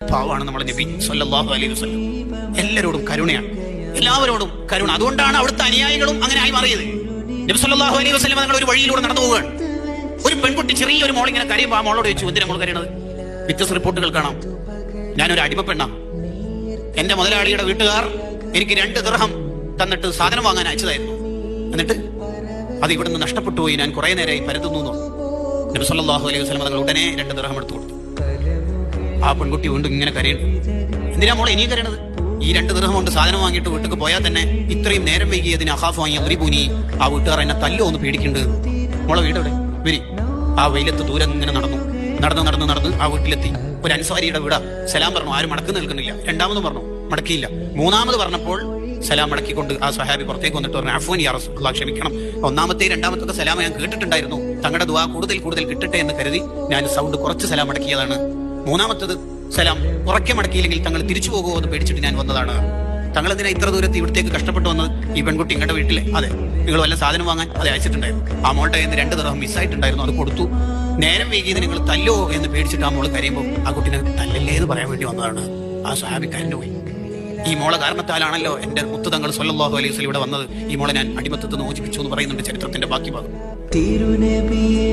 പാവാണ് നമ്മുടെ നബി സല്ലല്ലാഹു അലൈഹി വസല്ലം. എല്ലാവരോടും കരുണയാണ്. എല്ലാവരോടും കരുണ. അതുകൊണ്ടാണ് അവിടുത്തെ അനുയായികളും അങ്ങനെ ആയി മാറിയത്. നബി സല്ലല്ലാഹു അലൈഹി വസല്ലം നിങ്ങൾ ഒരു വഴിയിലൂടെ നടന്നു പോവുകയാണ്. ഒരു പെൺകുട്ടി ചെറിയൊരു മോൾ ഇങ്ങനെ കരയുമ്പോൾ ആ മോളോട് ചോദിച്ചു എന്തിനാ മോൾ കരയണത്? വ്യത്യസ്ത റിപ്പോർട്ടുകൾ കാണാം. ഞാനൊരു അടിമപ്പെണ്ണ. എന്റെ മുതലാളിയുടെ വീട്ടുകാർ എനിക്ക് രണ്ട് ദിർഹം തന്നിട്ട് സാധനം വാങ്ങാൻ അയച്ചതായിരുന്നു. എന്നിട്ട് അത് ഇവിടുന്ന് നഷ്ടപ്പെട്ടു പോയി. ഞാൻ കുറെ നേരമായി പരത്തുന്നു നബി സല്ലല്ലാഹു അലൈഹി വസല്ലം തങ്ങൾ ഉടനെ രണ്ട് ദിർഹം എടുത്തു കൊടുത്തു. ആ പെൺകുട്ടി വീണ്ടും ഇങ്ങനെ കരയുന്നു. എന്തിനാ മോളെ ഇനിയും കരയണത്? ഈ രണ്ട് ദൃഹം കൊണ്ട് സാധനം വാങ്ങിയിട്ട് വീട്ടിൽ പോയാൽ തന്നെ ഇത്രയും നേരം വൈകിയതിന് അഹാഫ് വാങ്ങിയ ഒരു പൂനി ആ വീട്ടുകാർ എന്നെ തല്ലോ ഒന്ന് പേടിക്കുന്നുണ്ട് മോളെ വീടവിടെ വരി ആ വെയിലത്ത് ദൂരെ ഇങ്ങനെ നടന്നു. നടന്ന് നടന്ന് നടന്ന് ആ വീട്ടിലെത്തി. ഒരു അൻസാരിയുടെ വീട. സലാം പറഞ്ഞു ആരും മടക്കി നിൽക്കുന്നില്ല രണ്ടാമതും പറഞ്ഞു മടക്കിയില്ല. മൂന്നാമത് പറഞ്ഞപ്പോൾ സലാം മടക്കിക്കൊണ്ട് ആ സഹാബി പുറത്തേക്ക് വന്നിട്ട് പറഞ്ഞു അഫോൻ യാ റസൂലുള്ളാഹ് ക്ഷമിക്കണം. ഒന്നാമത്തെ രണ്ടാമത്തെ സലാം ഞാൻ കേട്ടിട്ടുണ്ടായിരുന്നു. തങ്ങളുടെ ദുവാ കൂടുതൽ കൂടുതൽ കിട്ടട്ടെ എന്ന് കരുതി ഞാൻ സൗണ്ട് കുറച്ച് സലാം മടക്കിയതാണ്. മൂന്നാമത്തത് സലാം ഉറക്കെ മടക്കിയില്ലെങ്കിൽ തങ്ങൾ തിരിച്ചു പോകുമോ എന്ന് പേടിച്ചിട്ട് ഞാൻ വന്നതാണ്. തങ്ങൾ എന്തിനാ ഇത്ര ദൂരത്ത് ഇവിടത്തേക്ക് കഷ്ടപ്പെട്ട് വന്നത്? ഈ പെൺകുട്ടി ഇങ്ങടെ വീട്ടിലെ അതെ നിങ്ങൾ വല്ല സാധനം വാങ്ങാൻ അത് അയച്ചിട്ടുണ്ടായിരുന്നു. ആ മോളുടെ കയ്യിൽ രണ്ട് ദിവസം മിസ്സായിട്ടുണ്ടായിരുന്നു അത് കൊടുത്തു. നേരം വൈകിയത് നിങ്ങൾ തല്ലോ എന്ന് പേടിച്ചിട്ട് ആ മോൾ കരയുമ്പോൾ ആ കുട്ടിനെ തല്ലല്ലേ എന്ന് പറയാൻ വേണ്ടി വന്നതാണ്. ആ സഹാബി കരഞ്ഞു പോയി. ഈ മോളെ കാരണത്താലാണല്ലോ എന്റെ മുത്തുതങ്ങൾ സൊല്ലാഹു അലൈഹി വസല്ലം ഇവിടെ വന്നത്. ഈ മോളെ ഞാൻ അടിമത്തത്ത് മോചിപ്പിച്ചു എന്ന് പറയുന്നുണ്ട് ചരിത്രത്തിന്റെ ബാക്കി ഭാഗം. തിരുനബിയേ